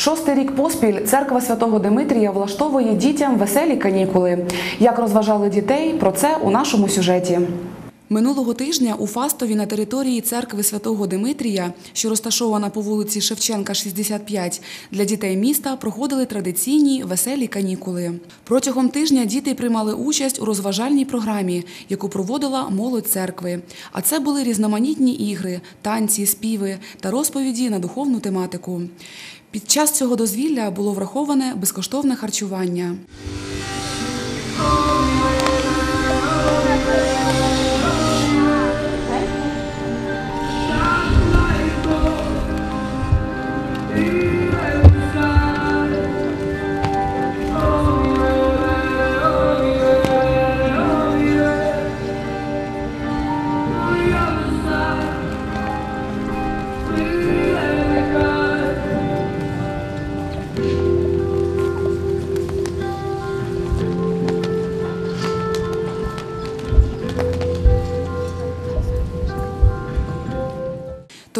Шостий рік поспіль церква святого Димитрія влаштовує дітям веселі канікули. Як розважали дітей, про це у нашому сюжеті. Минулого тижня у Фастові на території церкви святого Димитрія, що розташована по вулиці Шевченка, 65, для дітей міста проходили традиційні веселі канікули. Протягом тижня діти приймали участь у розважальній програмі, яку проводила молодь церкви. А це були різноманітні ігри, танці, співи та розповіді на духовну тематику. Під час цього дозвілля було враховане безкоштовне харчування.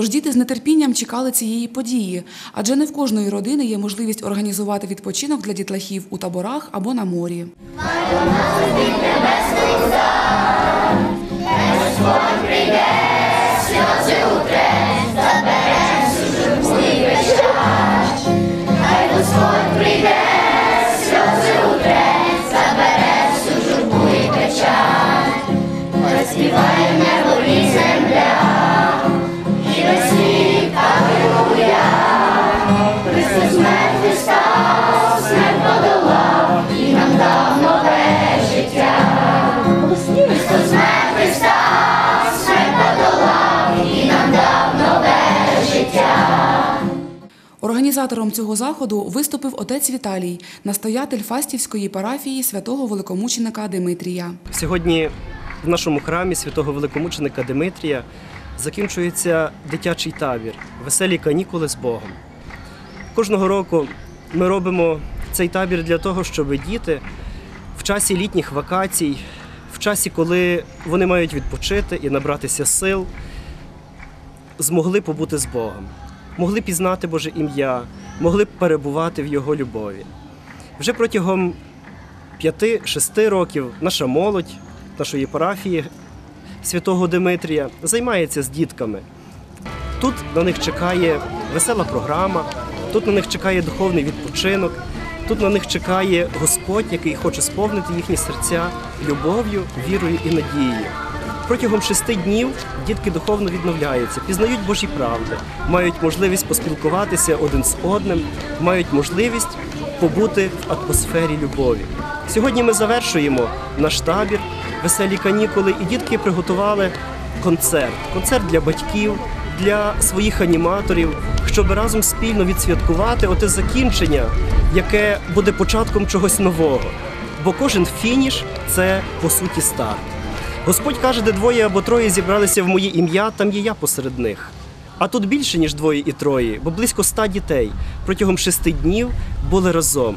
Тож діти з нетерпінням чекали цієї події, адже не в кожної родини є можливість організувати відпочинок для дітлахів у таборах або на морі. Організатором цього заходу виступив отець Віталій, настоятель Фастівської парафії святого великомученика Димитрія. Сьогодні в нашому храмі святого великомученика Димитрія закінчується дитячий табір Веселі канікули з Богом. Кожного року ми робимо цей табір для того, щоб діти в часі літніх вакацій, в часі, коли вони мають відпочити і набратися сил, змогли побути з Богом, могли пізнати Боже ім'я, могли перебувати в Його любові. Вже протягом 5-6 років наша молодь нашої парафії святого Димитрія займається з дітками. Тут на них чекає весела програма, тут на них чекає духовний відпочинок, тут на них чекає Господь, який хоче сповнити їхні серця любов'ю, вірою і надією. Протягом шести днів дітки духовно відновляються, пізнають Божі правди, мають можливість поспілкуватися один з одним, мають можливість побути в атмосфері любові. Сьогодні ми завершуємо наш табір, веселі канікули, і дітки приготували концерт. Концерт для батьків, для своїх аніматорів, щоб разом спільно відсвяткувати оте закінчення, яке буде початком чогось нового. Бо кожен фініш це по суті старт. Господь каже, де двоє або троє зібралися в моє ім'я, там є я посеред них. А тут більше, ніж двоє і троє, бо близько ста дітей протягом шести днів були разом.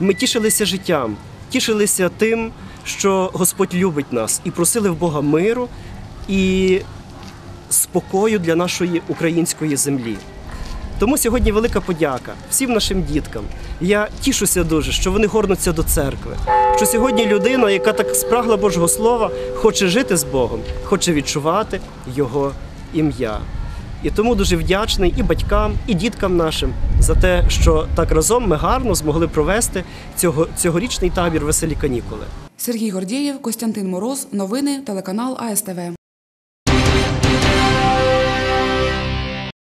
Ми тішилися життям, тішилися тим, що Господь любить нас, і просили в Бога миру і спокою для нашої української землі. Тому сьогодні велика подяка всім нашим діткам. Я тішуся дуже, що вони горнуться до церкви. Що сьогодні людина, яка так спрагла Божого Слова, хоче жити з Богом, хоче відчувати Його ім'я. І тому дуже вдячний і батькам, і діткам нашим за те, що так разом ми гарно змогли провести цього, цьогорічний табір веселі канікули. Сергій Гордєєв, Костянтин Мороз. Новини телеканал АСТВ.